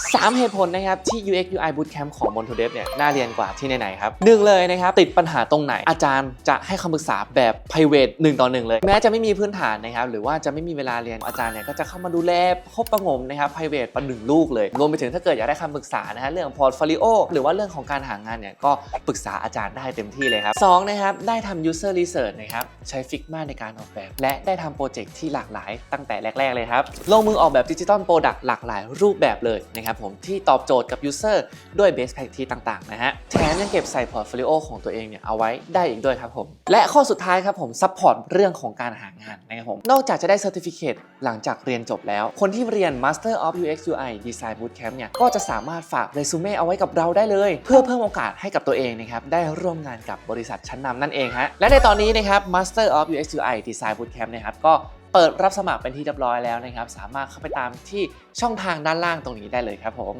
3 เหตุผลนะครับที่ UX UI Bootcamp ของ m o n t o d e v เนี่ยน่าเรียนกว่าที่ไหนๆครับหนึ่งเลยนะครับติดปัญหาตรงไหนอาจารย์จะให้คำปรึกษาแบบ private 1ต่อ1เลย แม้จะไม่มีพื้นฐานนะครับหรือว่าจะไม่มีเวลาเรียนอาจารย์เนี่ยก็จะเข้ามาดูแลคบประงมนะครับ private ประหนึ่งลูกเลย รวมไปถึงถ้าเกิดอยากได้คำปรึกษานะฮะเรื่อง portfolio หรือว่าเรื่องของการหางานเนี่ยก็ปรึกษาอาจารย์ได้เต็มที่เลยครับสองนะครับได้ทำ user research นะครับใช้ Figma ในการออกแบบ และได้ทำโปรเจกต์ที่หลากหลายตั้งแต่แรก ๆเลยครับลงมือออกแบบดิจิตอลโปรดักต์หลากหลายรูปแบบเลยนะครับผมที่ตอบโจทย์กับ user ด้วย best practice ต่างๆนะฮะแถมยังเก็บใส่ portfolio ของตัวเองเนี่ยเอาไว้ได้อีกด้วยครับผมและข้อสุดท้ายครับผม support เรื่องของการหางานนะครับผมนอกจากจะได้ certificate หลังจากเรียนจบแล้ว คนที่เรียน Master of UX UI Design Bootcamp เนี่ยก็จะสามารถฝากเรซูเม่เอาไว้กับเราได้เลย เพื่อเพิ่มโอกาสให้กับตัวเองนะครับได้ร่วมงานกับบริษัทชั้นนำนั่นเองฮะและในตอนนี้นะครับ Master of UX UI Design Bootcamp นะครับก็ เปิดรับสมัครเป็นที่เรียบร้อยแล้วนะครับ สามารถเข้าไปตามที่ช่องทางด้านล่างตรงนี้ได้เลยครับผม